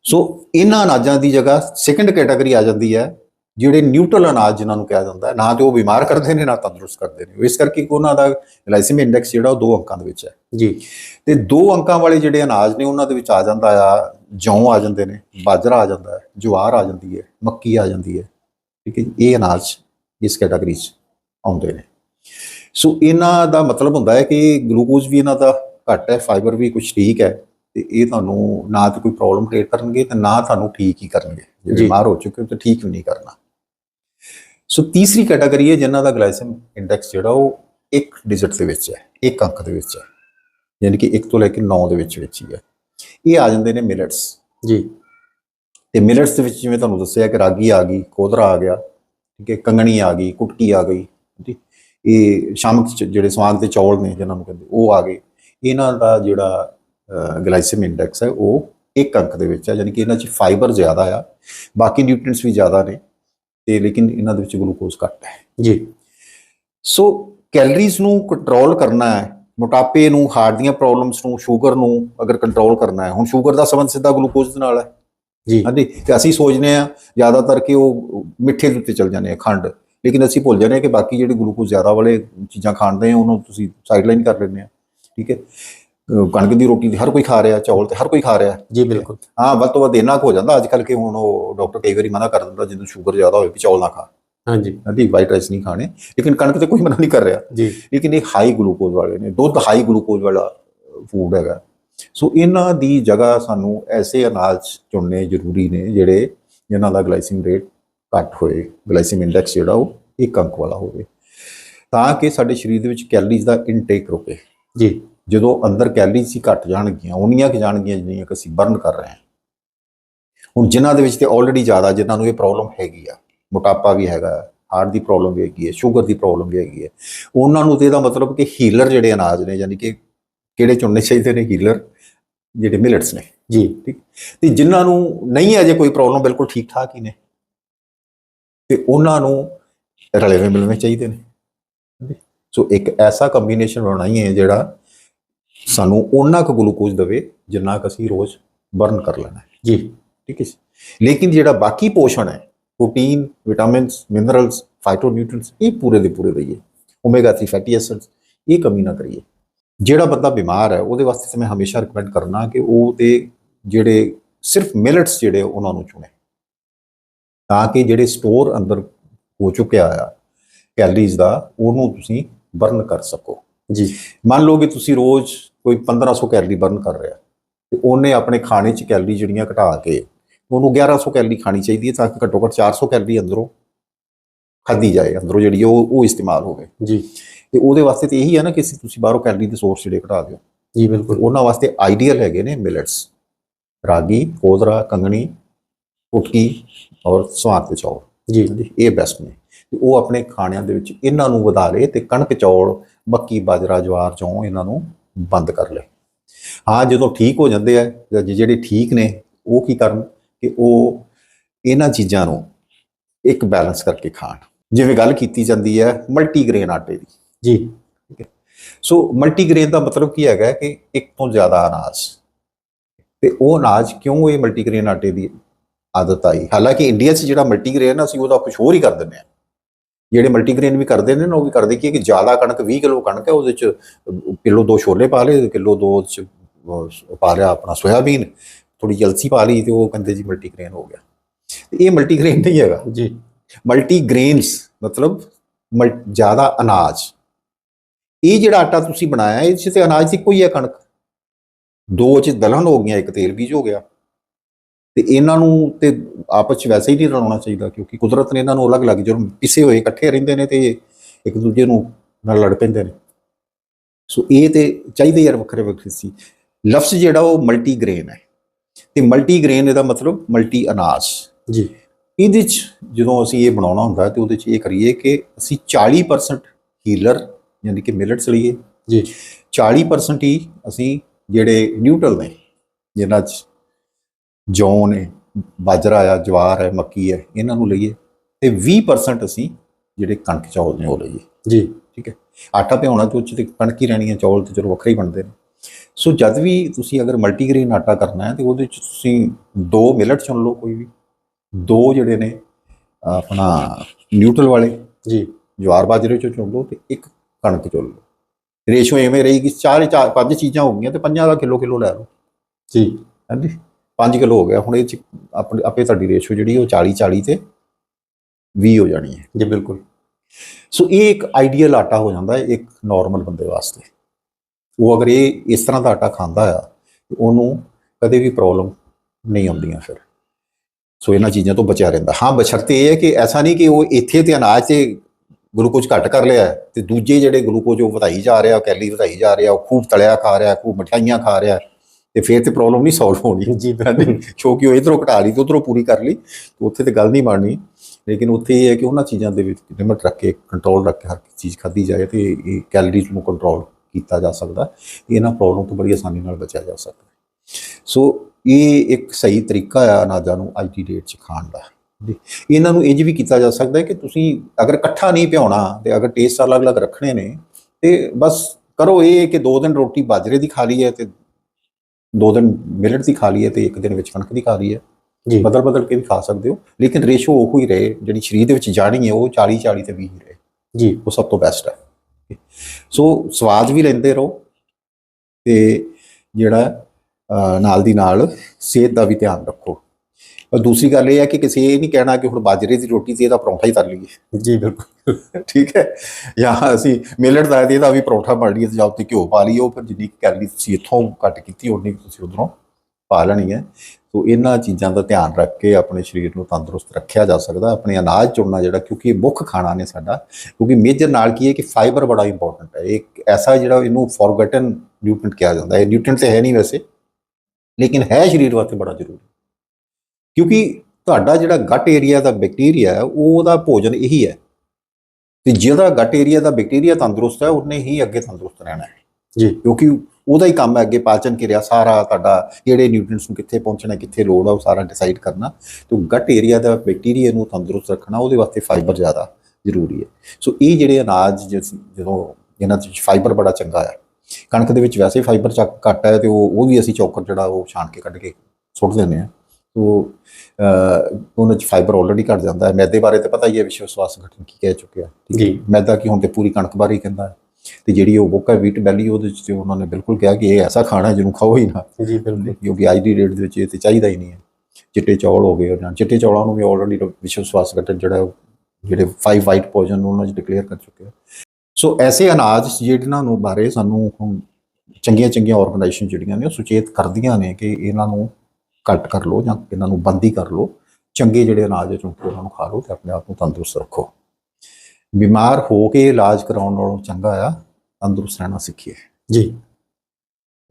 ਸੋ ਇਹਨਾਂ ਅਨਾਜਾਂ ਦੀ ਜਗ੍ਹਾ ਸੈਕੰਡ ਕੈਟਾਗਰੀ ਆ ਜਾਂਦੀ ਹੈ ਜਿਹੜੇ ਨਿਊਟਰਲ ਅਨਾਜ ਜਿਨ੍ਹਾਂ ਨੂੰ ਕਿਹਾ ਜਾਂਦਾ ਹੈ ਨਾ ਤੇ ਉਹ ਬਿਮਾਰ ਕਰਦੇ ਨੇ ਨਾ ਤੰਦਰੁਸਤ ਕਰਦੇ ਨੇ। ਇਸ ਕਰਕੇ ਉਹਨਾਂ ਦਾ ਗਲਾਈਸੈਮਿਕ ਇੰਡੈਕਸ ਜਿਹੜਾ ਉਹ ਦੋ ਅੰਕਾਂ ਦੇ ਵਿੱਚ ਹੈ। ਜੀ। ਤੇ ਦੋ ਅੰਕਾਂ ਵਾਲੇ ਜਿਹੜੇ ਅਨਾਜ ਨੇ ਉਹਨਾਂ ਦੇ ਵਿੱਚ ਆ ਜਾਂਦਾ ਆ ਜੌਂ ਆ ਜਾਂਦੇ ਨੇ ਬਾਜਰਾ ਆ ਜਾਂਦਾ ਹੈ ਜਵਾਰ ਆ ਜਾਂਦੀ ਹੈ ਮੱਕੀ ਆ ਜਾਂਦੀ ਹੈ। ਠੀਕ ਹੈ ਜੀ? ਇਹ ਅਨਾਜ ਇਸ ਕੈਟਾਗਰੀ 'ਚ। ਆਉਂਦੇ ਨੇ। ਸੋ ਇਹਨਾਂ ਦਾ ਮਤਲਬ ਹੁੰਦਾ ਹੈ ਕਿ ਗਲੂਕੋਜ਼ ਵੀ ਇਹਨਾਂ ਦਾ ਘੱਟ ਹੈ ਫਾਈਬਰ ਵੀ ਕੁਝ ਠੀਕ ਹੈ ਤੇ ਇਹ ਤੁਹਾਨੂੰ ਨਾ ਤਾਂ ਕੋਈ ਪ੍ਰੋਬਲਮ ਕ੍ਰੀਏਟ ਕਰਨਗੇ ਤੇ ਨਾ ਤੁਹਾਨੂੰ ਠੀਕ ਹੀ ਕਰਨਗੇ। ਜੇ। ਬਿਮਾਰ ਹੋ ਚੁੱਕੇ ਹੋ ਤਾਂ ਠੀਕ ਵੀ ਨਹੀਂ ਕਰਨਾ। ਸੋ ਤੀਸਰੀ ਕੈਟਾਗਰੀ ਹੈ ਜਿਨ੍ਹਾਂ ਦਾ ਗਲਾਈਸੈਮ ਇੰਡੈਕਸ ਜਿਹੜਾ ਉਹ ਇੱਕ ਡਿਜਿਟ ਦੇ ਵਿੱਚ ਹੈ ਇੱਕ ਅੰਕ ਦੇ ਵਿੱਚ ਹੈ। ਯਾਨੀ ਕਿ 1 ਤੋਂ ਲੈ ਕੇ 9 ਦੇ ਵਿੱਚ ਵਿੱਚ ਹੀ ਹੈ। ਇਹ ਆ ਜਾਂਦੇ ਨੇ ਮਿਲਟਸ ਜੀ। ਤੇ ਮਿਲਟਸ ਦੇ ਵਿੱਚ ਜਿਵੇਂ ਤੁਹਾਨੂੰ ਦੱਸਿਆ ਕਿ ਰਾਗੀ ਆ ਗਈ ਕੋਦਰਾ ਆ ਗਿਆ ਠੀਕ ਹੈ ਕੰਗਣੀ ਆ ਗਈ ਕੁਟਕੀ ਆ ਗਈ ਠੀਕ ਇਹ ਸ਼ਾਮਕ ਜਿਹੜੇ ਸਵਾਂਗ ਦੇ ਚੌਲ ਨੇ ਜਿਹਨਾਂ ਨੂੰ ਕਹਿੰਦੇ ਉਹ ਆ ਗਏ। ਇਹਨਾਂ ਦਾ ਜਿਹੜਾ ਗਲਾਈਸੈਮ ਇੰਡੈਕਸ ਹੈ ਉਹ ਇੱਕ ਅੰਕ ਦੇ ਵਿੱਚ ਹੈ ਯਾਨੀ ਕਿ ਇਹਨਾਂ 'ਚ ਫਾਈਬਰ ਜ਼ਿਆਦਾ ਆ ਬਾਕੀ ਨਿਊਟ੍ਰੀਐਂਟਸ ਵੀ ਜ਼ਿਆਦਾ ਨੇ ਤੇ ਲੇਕਿਨ ਇਹਨਾਂ ਦੇ ਵਿੱਚ ਗਲੂਕੋਜ਼ ਘੱਟ ਹੈ। ਜੀ। ਸੋ ਕੈਲਰੀਜ਼ ਨੂੰ ਕੰਟਰੋਲ ਕਰਨਾ ਹੈ ਮੋਟਾਪੇ ਨੂੰ ਹਾਰਟ ਦੀਆਂ ਪ੍ਰੋਬਲਮਸ ਨੂੰ ਸ਼ੂਗਰ ਨੂੰ ਅਗਰ ਕੰਟਰੋਲ ਕਰਨਾ ਹੈ ਹੁਣ ਸ਼ੂਗਰ ਦਾ ਸੰਬੰਧ ਸਿੱਧਾ ਗਲੂਕੋਜ਼ ਦੇ ਨਾਲ ਹੈ। ਜੀ। ਹਾਂਜੀ ਤੇ ਅਸੀਂ ਸੋਚਦੇ ਆ ਜ਼ਿਆਦਾਤਰ ਕਿ ਉਹ ਮਿੱਠੇ ਦੇ ਉੱਤੇ ਚੱਲ ਜਾਂਦੇ ਆ ਖੰਡ। ਲੇਕਿਨ ਅਸੀਂ ਭੁੱਲ ਜਾਂਦੇ ਆ ਕਿ ਬਾਕੀ ਜਿਹੜੇ ਗਲੂਕੋਜ਼ ਜ਼ਿਆਦਾ ਵਾਲੇ ਚੀਜ਼ਾਂ ਖਾਂਦੇ ਆ ਉਹਨੂੰ ਤੁਸੀਂ ਸਾਈਡਲਾਈਨ ਕਰ ਲੈਂਦੇ ਆ ਠੀਕ ਹੈ? ਕਣਕ ਦੀ ਰੋਟੀ ਹਰ ਕੋਈ ਖਾ ਰਿਹਾ ਚੌਲ ਤੇ ਹਰ ਕੋਈ ਖਾ ਰਿਹਾ। ਜੀ ਬਿਲਕੁਲ। ਹਾਂ ਵੱਧ ਤੋਂ ਵੱਧ ਇੰਨਾ ਕੁ ਹੋ ਜਾਂਦਾ। ਅੱਜ ਕੱਲ੍ਹ ਕਿ ਹੁਣ ਉਹ ਡਾਕਟਰ ਕਈ ਵਾਰੀ ਮਨਾ ਕਰ ਦਿੰਦਾ ਜਦੋਂ ਸ਼ੂਗਰ ਜ਼ਿਆਦਾ ਹੋਵੇ ਵੀ ਚੌਲ ਨਾ ਖਾ। ਹਾਂਜੀ। ਹਾਂਜੀ ਵਾਈਟ ਰਾਈਸ ਨਹੀਂ ਖਾਣੇ। ਲੇਕਿਨ ਕਣਕ ਤੇ ਕੋਈ ਮਨਾ ਨਹੀਂ ਕਰ ਰਿਹਾ। ਜੀ। ਲੇਕਿਨ ਇਹ ਹਾਈ ਗਲੂਕੋਜ਼ ਵਾਲੇ ਨੇ ਦੁੱਧ ਹਾਈ ਗਲੂਕੋਜ਼ ਵਾਲਾ ਫੂਡ ਹੈਗਾ। ਸੋ ਇਹਨਾਂ ਦੀ ਜਗ੍ਹਾ ਸਾਨੂੰ ਐਸੇ ਅਨਾਜ ਚੁਣਨੇ ਜ਼ਰੂਰੀ ਨੇ ਜਿਹੜੇ ਜਿਨ੍ਹਾਂ ਦਾ ਗਲਾਈਸਿਮ ਰੇਟ ਘੱਟ ਹੋਏ ਗਲਾਈਸੈਮਿਕ ਇੰਡੈਕਸ ਜਿਹੜਾ ਉਹ ਇੱਕ ਅੰਕ ਵਾਲਾ ਹੋਵੇ ਤਾਂ ਕਿ ਸਾਡੇ ਸਰੀਰ ਦੇ ਵਿੱਚ ਕੈਲਰੀਜ਼ ਦਾ ਇਨਟੇਕ ਰੁਕੇ। ਜੀ। ਜਦੋਂ ਅੰਦਰ ਕੈਲਰੀਜ਼ ਹੀ ਘਟ ਜਾਣਗੀਆਂ ਉਨੀਆਂ ਕਿ ਜਾਣਗੀਆਂ ਜਿੰਨੀਆਂ ਕਿ ਅਸੀਂ ਬਰਨ ਕਰ ਰਹੇ ਹਾਂ। ਹੁਣ ਜਿਨ੍ਹਾਂ ਦੇ ਵਿੱਚ ਤੇ ਆਲਰੇਡੀ ਜ਼ਿਆਦਾ ਜਿਨ੍ਹਾਂ ਨੂੰ ਇਹ ਪ੍ਰੋਬਲਮ ਹੈਗੀ ਆ ਮੋਟਾਪਾ ਵੀ ਹੈਗਾ ਹਾਰਟ ਦੀ ਪ੍ਰੋਬਲਮ ਵੀ ਹੈਗੀ ਹੈ ਸ਼ੂਗਰ ਦੀ ਪ੍ਰੋਬਲਮ ਵੀ ਹੈਗੀ ਹੈ ਉਹਨਾਂ ਨੂੰ ਤੇ ਇਹਦਾ ਮਤਲਬ ਕਿ ਹੀਲਰ ਜਿਹੜੇ ਅਨਾਜ ਨੇ ਯਾਨੀ ਕਿ ਕਿਹੜੇ ਚੁਣਨੇ ਚਾਹੀਦੇ ਨੇ ਹੀਲਰ ਜਿਹੜੇ ਮਿਲਟਸ ਨੇ। ਜੀ। ਠੀਕ? ਤੇ ਜਿਨ੍ਹਾਂ ਨੂੰ ਨਹੀਂ ਅਜੇ ਕੋਈ ਪ੍ਰੋਬਲਮ ਬਿਲਕੁਲ ਠੀਕ ਠਾਕ ਹੀ ਨੇ। ਤੇ ਉਹਨਾਂ ਨੂੰ ਰਲੇਵੇਂ ਮਿਲਵੇਂ ਚਾਹੀਦੇ ਨੇ। ਸੋ ਇੱਕ ਐਸਾ ਕੰਬੀਨੇਸ਼ਨ ਬਣਾਈ ਹੈ ਜਿਹੜਾ ਸਾਨੂੰ ਉਹਨਾਂ ਕੁ ਗਲੂਕੋਜ਼ ਦੇਵੇ ਜਿੰਨਾ ਕੁ ਅਸੀਂ ਰੋਜ਼ ਬਰਨ ਕਰ ਲੈਣਾ ਜੀ। ਠੀਕ ਹੈ ਜੀ। ਲੇਕਿਨ ਜਿਹੜਾ ਬਾਕੀ ਪੋਸ਼ਣ ਹੈ ਪ੍ਰੋਟੀਨ ਵਿਟਾਮਿਨਸ ਮਿਨਰਲਸ ਫਾਈਟੋਨਿਊਟ੍ਰੀਐਂਟਸ ਇਹ ਪੂਰੇ ਦੇ ਪੂਰੇ ਦਈਏ ਓਮੇਗਾ 3 ਫੈਟੀ ਐਸਿਡਸ ਇਹ ਕਮੀ ਨਾ ਕਰੀਏ। ਜਿਹੜਾ ਬੰਦਾ ਬਿਮਾਰ ਹੈ ਉਹਦੇ ਵਾਸਤੇ ਮੈਂ ਹਮੇਸ਼ਾ ਰეკਮੈਂਡ ਕਰਨਾ ਕਿ ਉਹ ਤੇ ਜਿਹੜੇ ਸਿਰਫ ਮਿਲਟਸ ਜਿਹੜੇ ਉਹਨਾਂ ਨੂੰ ਚੁਣੇ। ਤਾਂ ਕਿ ਜਿਹੜੇ ਸਟੋਰ ਅੰਦਰ ਹੋ ਚੁੱਕਿਆ ਆ ਕੈਲਰੀਜ਼ ਦਾ ਉਹਨੂੰ ਤੁਸੀਂ ਬਰਨ ਕਰ ਸਕੋ। ਜੀ। ਮੰਨ ਲਓ ਕਿ ਤੁਸੀਂ ਰੋਜ਼ ਕੋਈ 1500 ਕੈਲਰੀ ਬਰਨ ਕਰ ਰਿਹਾ ਤੇ ਉਹਨੇ ਆਪਣੇ ਖਾਣੇ 'ਚ ਕੈਲਰੀ ਜਿਹੜੀਆਂ ਘਟਾ ਕੇ ਉਹਨੂੰ 1100 ਕੈਲਰੀ ਖਾਣੀ ਚਾਹੀਦੀ ਹੈ ਤਾਂ ਕਿ ਘੱਟੋ ਘੱਟ 400 ਕੈਲਰੀ ਅੰਦਰੋਂ ਖਾਧੀ ਜਾਏ ਅੰਦਰੋਂ ਜਿਹੜੀ ਉਹ ਉਹ ਇਸਤੇਮਾਲ ਹੋਵੇ। ਜੀ। ਤੇ ਉਹਦੇ ਵਾਸਤੇ ਤੇ ਇਹੀ ਹੈ ਨਾ ਕਿ ਤੁਸੀਂ ਬਾਹਰੋਂ ਕੈਲਰੀ ਦੇ ਸੋਰਸ ਜਿਹੜੇ ਘਟਾ ਦਿਓ। ਜੀ ਬਿਲਕੁਲ। ਉਹਨਾਂ ਵਾਸਤੇ ਆਈਡੀਅਲ ਹੈਗੇ ਨੇ ਮਿਲਟਸ ਰਾਗੀ ਕੋਦਰਾ ਕੰਗਣੀ ਕੁਟਕੀ ਔਰ ਸਵਾਦ ਦੇ ਚੌਲ। ਜੀ। ਇਹ ਬੈਸਟ ਨੇ। ਤੇ ਉਹ ਆਪਣੇ ਖਾਣਿਆਂ ਦੇ ਵਿੱਚ ਇਹਨਾਂ ਨੂੰ ਵਧਾ ਲੇ ਤੇ ਕਣਕ ਚੌਲ ਮੱਕੀ ਬਾਜਰਾ ਜਵਾਰ ਚੋਂ ਇਹਨਾਂ ਨੂੰ ਬੰਦ ਕਰ ਲੈ ਹਾਂ ਜਦੋਂ ਠੀਕ ਹੋ ਜਾਂਦੇ ਆ ਜਾਂ ਜਿਹੜੇ ਠੀਕ ਨੇ ਉਹ ਕੀ ਕਰਨ ਕਿ ਉਹ ਇਹਨਾਂ ਚੀਜ਼ਾਂ ਨੂੰ ਇੱਕ ਬੈਲੈਂਸ ਕਰਕੇ ਖਾਣ। ਜਿਵੇਂ ਗੱਲ ਕੀਤੀ ਜਾਂਦੀ ਹੈ ਮਲਟੀਗ੍ਰੇਨ ਆਟੇ ਦੀ। ਜੀ। ਸੋ ਮਲਟੀਗ੍ਰੇਨ ਦਾ ਮਤਲਬ ਕੀ ਹੈਗਾ ਕਿ ਇੱਕ ਤੋਂ ਜ਼ਿਆਦਾ ਅਨਾਜ। ਤੇ ਉਹ ਅਨਾਜ ਕਿਉਂ ਇਹ ਮਲਟੀਗ੍ਰੇਨ ਆਟੇ ਦੀ ਆਦਤ ਆਈ। ਹਾਲਾਂਕਿ ਇੰਡੀਆ 'ਚ ਜਿਹੜਾ ਮਲਟੀਗ੍ਰੇਨ ਅਸੀਂ ਉਹਦਾ ਕੁਛ ਹੋਰ ਹੀ ਕਰ ਦਿੰਦੇ ਆ ਜਿਹੜੇ ਮਲਟੀਗ੍ਰੇਨ ਵੀ ਕਰਦੇ ਨੇ ਨਾ ਉਹ ਵੀ ਕਰਦੇ ਕੀ ਕਿ ਜ਼ਿਆਦਾ ਕਣਕ 20 ਕਿਲੋ ਕਣਕ ਹੈ ਉਹਦੇ 'ਚ ਕਿਲੋ ਦੋ ਛੋਲੇ ਪਾ ਲਏ ਕਿਲੋ ਦੋ 'ਚ ਪਾ ਲਿਆ ਆਪਣਾ ਸੋਇਆਬੀਨ ਥੋੜੀ ਜਲਸੀ ਪਾ ਲਈ ਤੇ ਉਹ ਕਹਿੰਦੇ ਜੀ ਮਲਟੀਗ੍ਰੇਨ ਹੋ ਗਿਆ। ਇਹ ਮਲਟੀਗ੍ਰੇਨ ਨਹੀਂ ਹੈਗਾ। ਜੀ। ਮਲਟੀਗ੍ਰੇਨਸ ਮਤਲਬ ਜ਼ਿਆਦਾ ਅਨਾਜ। ਇਹ ਜਿਹੜਾ ਆਟਾ ਤੁਸੀਂ ਬਣਾਇਆ ਇਹ 'ਚ ਤੇ ਅਨਾਜ ਦੀ ਕੋਈ ਹੈ ਕਣਕ? ਦੋ ਚ ਦਲਹਨ ਹੋ ਗਈਆਂ ਇੱਕ ਤੇਲ ਬੀਜ ਹੋ ਗਿਆ। ਤੇ ਇਹਨਾਂ ਨੂੰ ਤੇ ਆਪਸ ਚ ਵੈਸੇ ਹੀ ਨਹੀਂ ਰਲਾਉਣਾ ਚਾਹੀਦਾ ਕਿਉਂਕਿ ਕੁਦਰਤ ਨੇ ਇਹਨਾਂ ਨੂੰ ਅਲੱਗ-ਅਲੱਗ ਜਦੋਂ ਪਿਸੇ ਹੋਏ ਇਕੱਠੇ ਰਹਿੰਦੇ ਨੇ ਤੇ ਇੱਕ ਦੂਜੇ ਨੂੰ ਨਾਲ ਲੜ ਪੈਂਦੇ ਨੇ। ਸੋ ਇਹ ਤੇ ਚਾਹੀਦੇ ਯਾਰ ਵੱਖਰੇ ਵੱਖਰੇ ਸੀ। ਲਫ਼ਜ਼ ਜਿਹੜਾ ਉਹ ਮਲਟੀਗ੍ਰੇਨ ਹੈ। ਤੇ ਮਲਟੀਗ੍ਰੇਨ ਇਹਦਾ ਮਤਲਬ ਮਲਟੀ ਅਨਾਜ ਜੀ। ਇਹਦੇ ਚ ਜਦੋਂ ਅਸੀਂ ਇਹ ਬਣਾਉਣਾ ਹੁੰਦਾ ਤੇ ਉਹਦੇ ਚ ਇਹ ਕਰੀਏ ਕਿ ਅਸੀਂ 40% ਹੀਲਰ ਯਾਨੀ ਕਿ ਮਿਲਟਸ ਲਈਏ। ਜੀ। 40% ਹੀ ਅਸੀਂ ਜਿਹੜੇ ਨਿਊਟਰਲ ਨੇ ਜਿਨ੍ਹਾਂ ਚ ਜੌਂ ਨੇ ਬਾਜਰਾ ਆ ਜਵਾਰ ਹੈ ਮੱਕੀ ਹੈ ਇਹਨਾਂ ਨੂੰ ਲਈਏ ਤੇ 20% ਅਸੀਂ ਜਿਹੜੇ ਕਣਕ ਚੌਲ ਨੇ ਉਹ ਲਈਏ। ਜੀ। ਠੀਕ ਹੈ? ਆਟਾ ਭਿਉਣਾ ਤੇ ਉਹ 'ਚ ਤੇ ਕਣਕ ਹੀ ਰਹਿਣੀ ਹੈ ਚੌਲ ਤੇ ਚਲੋ ਵੱਖਰੇ ਹੀ ਬਣਦੇ ਨੇ। ਸੋ ਜਦ ਵੀ ਤੁਸੀਂ ਅਗਰ ਮਲਟੀਗ੍ਰੇਨ ਆਟਾ ਕਰਨਾ ਹੈ ਤੇ ਉਹਦੇ ਚ ਤੁਸੀਂ ਦੋ ਮਿਲਟ ਚੁਣ ਲਓ ਕੋਈ ਵੀ। ਦੋ ਜਿਹੜੇ ਨੇ ਆਪਣਾ ਨਿਊਟਰਲ ਵਾਲੇ। ਜੀ। ਜਵਾਰ ਬਾਜਰੇ ਚੋਂ ਚੁਣ ਲਓ ਤੇ ਇੱਕ ਕਣਕ ਚੁਣ ਲਓ। ਰੇਸ਼ੋ ਐਵੇਂ ਰਹੇਗੀ ਚਾਰ ਚਾਰ ਪੰਜ ਚੀਜ਼ਾਂ ਹੋ ਗਈਆਂ ਤੇ ਪੰਜਾਂ ਦਾ ਕਿਲੋ ਕਿਲੋ ਲੈ ਲਓ। ਜੀ। ਹਾਂਜੀ। 5 ਕਿਲੋ ਹੋ ਗਿਆ ਹੁਣ ਇਹ ਚ ਆਪਣੇ ਆਪੇ ਤੁਹਾਡੀ ਰੇਸ਼ੋ ਜਿਹੜੀ ਉਹ 40 40 ਤੇ 20 ਹੋ ਜਾਣੀ ਹੈ। ਜੀ ਬਿਲਕੁਲ। ਸੋ ਇਹ ਇੱਕ ਆਈਡੀਅਲ ਆਟਾ ਹੋ ਜਾਂਦਾ ਹੈ ਇੱਕ ਨਾਰਮਲ ਬੰਦੇ ਵਾਸਤੇ। ਉਹ ਅਗਰ ਇਹ ਇਸ ਤਰ੍ਹਾਂ ਦਾ ਆਟਾ ਖਾਂਦਾ ਆ ਉਹਨੂੰ ਕਦੇ ਵੀ ਪ੍ਰੋਬਲਮ ਨਹੀਂ ਆਉਂਦੀਆਂ ਫਿਰ। ਸੋ ਇਹਨਾਂ ਚੀਜ਼ਾਂ ਤੋਂ ਬਚਿਆ ਰਹਿੰਦਾ। ਹਾਂ ਬਸ਼ਰਤੇ ਇਹ ਹੈ ਕਿ ਐਸਾ ਨਹੀਂ ਕਿ ਉਹ ਇੱਥੇ ਤੇ ਅਨਾਜ ਤੇ ਗਲੂਕੋਜ਼ ਘੱਟ ਕਰ ਲਿਆ ਤੇ ਦੂਜੇ ਜਿਹੜੇ ਗਲੂਕੋਜ਼ ਉਹ ਵਧਾਈ ਜਾ ਰਿਹਾ ਕੈਲਰੀ ਵਧਾਈ ਜਾ ਰਿਹਾ ਉਹ ਖੂਬ ਤਲਿਆ ਖਾ ਰਿਹਾ ਖੂਬ ਮਠਿਆਈਆਂ ਖਾ ਰਿਹਾ। ਤੇ ਫਿਰ ਤੇ ਪ੍ਰੋਬਲਮ ਨਹੀਂ ਸੋਲਵ ਹੋਣੀ ਜੀ ਬਿਲਕੁਲ ਕਿਉਂਕਿ ਉਹ ਇਧਰੋਂ ਘਟਾ ਲਈ ਤੇ ਉਧਰੋਂ ਪੂਰੀ ਕਰ ਲਈ ਤੇ ਉੱਥੇ ਤੇ ਗੱਲ ਨਹੀਂ ਬਣਨੀ। ਲੇਕਿਨ ਉੱਥੇ ਇਹ ਹੈ ਕਿ ਉਹਨਾਂ ਚੀਜ਼ਾਂ ਦੇ ਵਿੱਚ ਲਿਮਟ ਰੱਖ ਕੇ ਕੰਟਰੋਲ ਰੱਖ ਕੇ ਹਰ ਚੀਜ਼ ਖਾਧੀ ਜਾਏ ਤੇ ਇਹ ਕੈਲਰੀਜ਼ ਨੂੰ ਕੰਟਰੋਲ ਕੀਤਾ ਜਾ ਸਕਦਾ। ਇਹਨਾਂ ਪ੍ਰੋਬਲਮ ਤੋਂ ਬੜੀ ਆਸਾਨੀ ਨਾਲ ਬਚਿਆ ਜਾ ਸਕਦਾ। ਸੋ ਇਹ ਇੱਕ ਸਹੀ ਤਰੀਕਾ ਆ ਅਨਾਜਾਂ ਨੂੰ ਅੱਜ ਦੀ ਡੇਟ 'ਚ ਖਾਣ ਦਾ। ਇਹਨਾਂ ਨੂੰ ਇੰਜ ਵੀ ਕੀਤਾ ਜਾ ਸਕਦਾ ਹੈ ਕਿ ਤੁਸੀਂ ਅਗਰ ਇਕੱਠਾ ਨਹੀਂ ਭਿਉਣਾ ਤੇ ਅਗਰ ਟੇਸਟ ਅਲੱਗ-ਅਲੱਗ ਰੱਖਣੇ ਨੇ ਤੇ ਬਸ ਕਰੋ ਇਹ ਕਿ ਦੋ ਦਿਨ ਰੋਟੀ ਬਾਜਰੇ ਦੀ ਖਾ ਲਈ ਹੈ ਤੇ ਦੋ ਦਿਨ ਮਿਲਟ ਦੀ ਖਾ ਲਈ ਹੈ ਤੇ ਇੱਕ ਦਿਨ ਵਿੱਚ ਕਣਕ ਦੀ ਖਾ ਲਈ ਹੈ ਜੀ। ਬਦਲ ਬਦਲ ਕੇ ਵੀ ਖਾ ਸਕਦੇ ਹੋ ਲੇਕਿਨ ਰੇਸ਼ੋ ਉਹ ਹੀ ਰਹੇ ਜਿਹੜੀ ਸਰੀਰ ਦੇ ਵਿੱਚ ਜਾਣੀ ਹੈ ਉਹ 40 40 ਤੇ 20 ਹੀ ਰਹੇ। ਜੀ। ਉਹ ਸਭ ਤੋਂ ਬੈਸਟ ਹੈ। ਸੋ ਸਵਾਦ ਵੀ ਲੈਂਦੇ ਰਹੋ ਤੇ ਜਿਹੜਾ ਨਾਲ ਦੀ ਨਾਲ ਸਿਹਤ ਦਾ ਵੀ ਧਿਆਨ ਰੱਖੋ। ਦੂਸਰੀ ਗੱਲ ਇਹ ਹੈ ਕਿ ਕਿਸੇ ਇਹ ਨਹੀਂ ਕਹਿਣਾ ਕਿ ਹੁਣ ਬਾਜਰੇ ਦੀ ਰੋਟੀ ਤੇ ਇਹਦਾ ਪਰੌਂਠਾ ਹੀ ਤਰ ਲਈਏ। ਜੀ ਬਿਲਕੁਲ। ਠੀਕ ਹੈ? ਜਾਂ ਅਸੀਂ ਮਿਲਟ ਦਾ ਇਹਦਾ ਵੀ ਪਰੌਂਠਾ ਬਣ ਲਈਏ ਤੇ ਜਾਂ ਉੱਤੇ ਘਿਓ ਪਾ ਲਈਏ ਉਹ ਫਿਰ ਜਿੰਨੀ ਕੈਲਰੀ ਤੁਸੀਂ ਇੱਥੋਂ ਘੱਟ ਕੀਤੀ ਉਨੀ ਤੁਸੀਂ ਉਧਰੋਂ ਪਾ ਲੈਣੀ ਹੈ। ਸੋ ਇਹਨਾਂ ਚੀਜ਼ਾਂ ਦਾ ਧਿਆਨ ਰੱਖ ਕੇ ਆਪਣੇ ਸਰੀਰ ਨੂੰ ਤੰਦਰੁਸਤ ਰੱਖਿਆ ਜਾ ਸਕਦਾ ਆਪਣੇ ਅਨਾਜ ਚੁਣਨਾ ਜਿਹੜਾ ਕਿਉਂਕਿ ਇਹ ਮੁੱਖ ਖਾਣਾ ਨੇ ਸਾਡਾ। ਕਿਉਂਕਿ ਮੇਜਰ ਨਾਲ ਕੀ ਹੈ ਕਿ ਫਾਈਬਰ ਬੜਾ ਇੰਪੋਰਟੈਂਟ ਹੈ। ਇੱਕ ਐਸਾ ਜਿਹੜਾ ਇਹਨੂੰ ਫੋਰਗਟਨ ਨਿਊਟ੍ਰੀਐਂਟ ਕਿਹਾ ਜਾਂਦਾ ਹੈ। ਨਿਊਟ੍ਰੀਐਂਟ ਤੇ ਹੈ ਨਹੀਂ ਵੈਸੇ ਲੇਕਿਨ ਹੈ ਸਰੀਰ ਵਾਸਤੇ ਬੜਾ ਜ਼ਰੂਰੀ। ਕਿਉਂਕਿ ਤੁਹਾਡਾ ਜਿਹੜਾ ਗਟ ਏਰੀਆ ਦਾ ਬੈਕਟੀਰੀਆ ਹੈ ਉਹਦਾ ਭੋਜਨ ਇਹੀ ਹੈ। ਤੇ ਜਿਹਦਾ ਗਟ ਏਰੀਆ ਦਾ ਬੈਕਟੀਰੀਆ ਤੰਦਰੁਸਤ ਹੈ ਉਹਨੇ ਹੀ ਅੱਗੇ ਤੰਦਰੁਸਤ ਰਹਿਣਾ ਹੈ। ਜੀ। ਕਿਉਂਕਿ ਉਹਦਾ ਹੀ ਕੰਮ ਹੈ ਅੱਗੇ ਪਾਚਨ ਕਿਰਿਆ ਸਾਰਾ ਤੁਹਾਡਾ ਕਿਹੜੇ ਨਿਊਟ੍ਰੀਐਂਟਸ ਨੂੰ ਕਿੱਥੇ ਪਹੁੰਚਣਾ ਕਿੱਥੇ ਲੋੜ ਆ ਉਹ ਸਾਰਾ ਡਿਸਾਈਡ ਕਰਨਾ। ਤੇ ਗਟ ਏਰੀਆ ਦਾ ਬੈਕਟੀਰੀਆ ਨੂੰ ਤੰਦਰੁਸਤ ਰੱਖਣਾ ਉਹਦੇ ਵਾਸਤੇ ਫਾਈਬਰ ਜ਼ਿਆਦਾ ਜ਼ਰੂਰੀ ਹੈ। ਸੋ ਇਹ ਜਿਹੜੇ ਅਨਾਜ ਜਦੋਂ ਇਹਨਾਂ ਵਿੱਚ ਫਾਈਬਰ ਬੜਾ ਚੰਗਾ ਆ ਕਣਕ ਦੇ ਵਿੱਚ ਵੈਸੇ ਫਾਈਬਰ ਚੱਕ ਘੱਟ ਹੈ ਤੇ ਉਹ ਉਹ ਵੀ ਅਸੀਂ ਚੌਕਰ ਜਿਹੜਾ ਉਹ ਛਾਣ ਕੇ ਕੱਢ ਕੇ ਸੁੱਟ ਦਿੰਦੇ ਆ ਸੋ ਉਹਨਾਂ ਚ ਫਾਈਬਰ ਆਲਰੇਡੀ ਘਟ ਜਾਂਦਾ ਹੈ। ਮੈਦੇ ਬਾਰੇ ਤਾਂ ਪਤਾ ਹੀ ਹੈ ਵਿਸ਼ਵ ਸਵਾਸਥ ਸੰਗਠਨ ਕੀ ਕਹਿ ਚੁੱਕਿਆ। ਜੀ। ਮੈਦਾ ਕੀ ਹੁਣ ਤੇ ਪੂਰੀ ਕਣਕ ਬਾਰੇ ਹੀ ਕਹਿੰਦਾ ਹੈ। ਤੇ ਜਿਹੜੀ ਉਹ ਬੁੱਕ ਹੈ ਵੀਟ ਬੈਲੀ ਉਹਦੇ ਵਿੱਚ ਤੇ ਉਹਨਾਂ ਨੇ ਬਿਲਕੁਲ ਕਿਹਾ ਕਿ ਇਹ ਐਸਾ ਖਾਣਾ ਜਿਹਨੂੰ ਖਾਓ ਹੀ ਨਾ। ਜੀ ਬਿਲਕੁਲ। ਕਿਉਂਕਿ ਅੱਜ ਦੀ ਡੇਟ ਦੇ ਵਿੱਚ ਇਹ ਤੇ ਚਾਹੀਦਾ ਹੀ ਨਹੀਂ ਹੈ। ਚਿੱਟੇ ਚੌਲ ਹੋ ਗਏ ਜਾਂ ਚਿੱਟੇ ਚੌਲਾਂ ਨੂੰ ਵੀ ਆਲਰੇਡੀ ਵਿਸ਼ਵ ਸਵਾਸਥ ਸੰਗਠਨ ਜਿਹੜਾ ਜਿਹੜੇ 5 ਵਾਈਟ ਪੋਜਨ ਉਹਨਾਂ 'ਚ ਡਿਕਲੇਅਰ ਕਰ ਚੁੱਕਿਆ ਸੋ ਐਸੇ ਅਨਾਜ ਜਿਹਨਾਂ ਨੂੰ ਬਾਰੇ ਸਾਨੂੰ ਚੰਗੀਆਂ ਚੰਗੀਆਂ ਆਰਗੇਨਾਈਜੇਸ਼ਨ ਜਿਹੜੀਆਂ ਨੇ ਉਹ ਸੁਚੇਤ ਕਰਦੀਆਂ ਨੇ ਕਿ ਇਹਨਾਂ ਨੂੰ ਕੱਟ ਕਰ ਲਓ ਜਾਂ ਇਹਨਾਂ ਨੂੰ ਬੰਦੀ ਕਰ ਲਓ ਚੰਗੇ ਜਿਹੜੇ ਅਨਾਜ ਹੈ ਚੁਣ ਕੇ ਉਹਨਾਂ ਨੂੰ ਖਾ ਲਓ ਤੇ ਆਪਣੇ ਆਪ ਨੂੰ ਤੰਦਰੁਸਤ ਰੱਖੋ। ਬਿਮਾਰ ਹੋ ਕੇ ਇਲਾਜ ਕਰਾਉਣ ਨਾਲੋਂ ਚੰਗਾ ਆ ਤੰਦਰੁਸਤ ਰਹਿਣਾ ਸਿੱਖੀਏ। ਜੀ।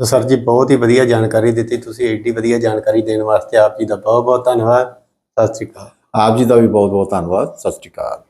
ਤਾਂ ਸਰ ਜੀ ਬਹੁਤ ਹੀ ਵਧੀਆ ਜਾਣਕਾਰੀ ਦਿੱਤੀ ਤੁਸੀਂ ਏਡੀ ਵਧੀਆ ਜਾਣਕਾਰੀ ਦੇਣ ਵਾਸਤੇ ਆਪ ਜੀ ਦਾ ਬਹੁਤ ਬਹੁਤ ਧੰਨਵਾਦ। ਸਤਿ ਸ਼੍ਰੀ ਅਕਾਲ। ਆਪ ਜੀ ਦਾ ਵੀ ਬਹੁਤ ਬਹੁਤ ਧੰਨਵਾਦ। ਸਤਿ ਸ਼੍ਰੀ ਅਕਾਲ।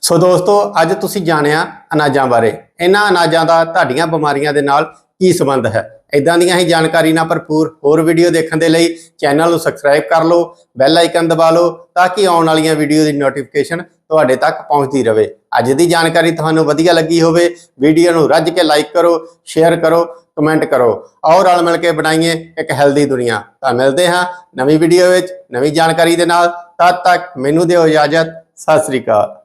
ਸੋ ਦੋਸਤੋ ਅੱਜ ਤੁਸੀਂ ਜਾਣਿਆ ਅਨਾਜਾਂ ਬਾਰੇ। ਇਹਨਾਂ ਅਨਾਜਾਂ ਦਾ ਤੁਹਾਡੀਆਂ ਬਿਮਾਰੀਆਂ ਦੇ ਨਾਲ ਕੀ ਸੰਬੰਧ ਹੈ? ਇਦਾਂ ਦੀਆਂ ਹੀ ਜਾਣਕਾਰੀ ਨਾਲ ਭਰਪੂਰ ਹੋਰ ਵੀਡੀਓ ਦੇਖਣ ਦੇ ਲਈ ਚੈਨਲ ਨੂੰ ਸਬਸਕ੍ਰਾਈਬ ਕਰ ਲਓ ਬੈਲ ਆਈਕਨ ਦਬਾ ਲਓ ਤਾਂ ਕਿ ਆਉਣ ਵਾਲੀਆਂ ਵੀਡੀਓ ਦੀ ਨੋਟੀਫਿਕੇਸ਼ਨ ਤੁਹਾਡੇ ਤੱਕ ਪਹੁੰਚਦੀ ਰਹੇ। ਅੱਜ ਦੀ ਜਾਣਕਾਰੀ ਤੁਹਾਨੂੰ ਵਧੀਆ ਲੱਗੀ ਹੋਵੇ ਵੀਡੀਓ ਨੂੰ ਰੱਜ ਕੇ ਲਾਈਕ ਕਰੋ ਸ਼ੇਅਰ ਕਰੋ ਕਮੈਂਟ ਕਰੋ। ਆਓ ਰਲ ਮਿਲ ਕੇ ਬਣਾਈਏ ਇੱਕ ਹੈਲਦੀ ਦੁਨੀਆ। ਤਾਂ ਮਿਲਦੇ ਹਾਂ ਨਵੀਂ ਵੀਡੀਓ ਵਿੱਚ ਨਵੀਂ ਜਾਣਕਾਰੀ ਦੇ ਨਾਲ। ਤਦ ਤੱਕ ਮੈਨੂੰ ਦਿਓ ਇਜਾਜ਼ਤ। ਸਤਿ ਸ੍ਰੀ ਅਕਾਲ।